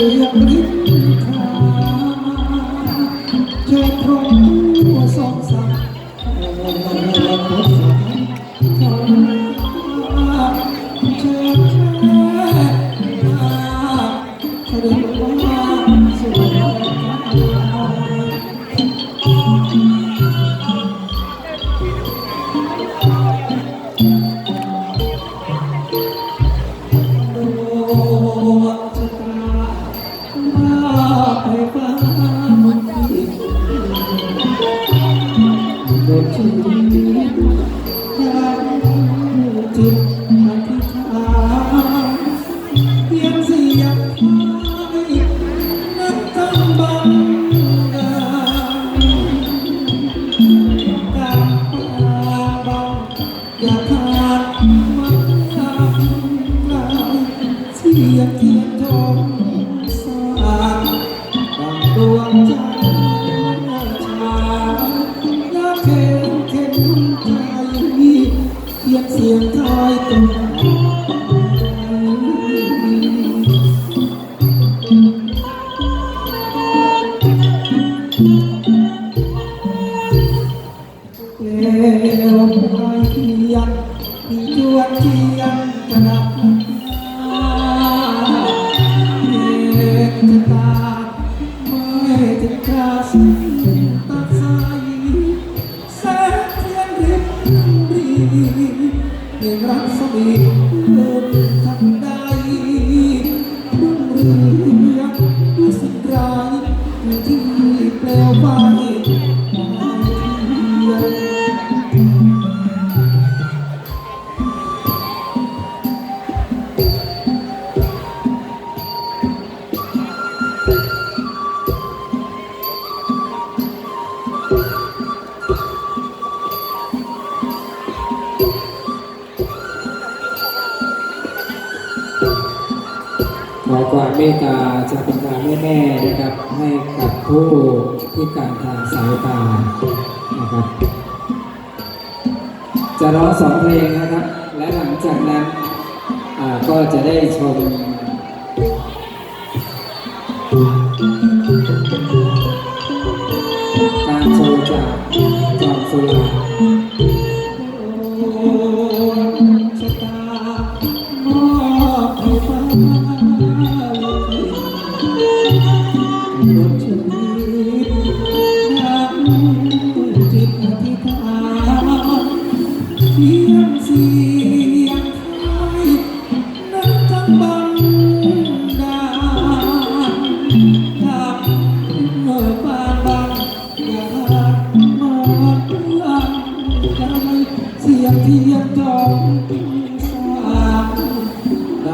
hindi na เสียงท้ายวพายทียนมีจวนทียนกระดับเด็กจะตาไม่ถึงกระ ในรักสมีเธอทำได้ ขอความเมตตาจะเป็นการให้แม่นะครับให้กับผู้ที่การทางสายตานะครับ จะร้องสองเพลงนะครับ และหลังจากนั้นก็จะได้ชมการโชว์จากจอมสุรา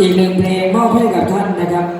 อีกหนึ่งเพลงมอบให้กับท่านนะครับ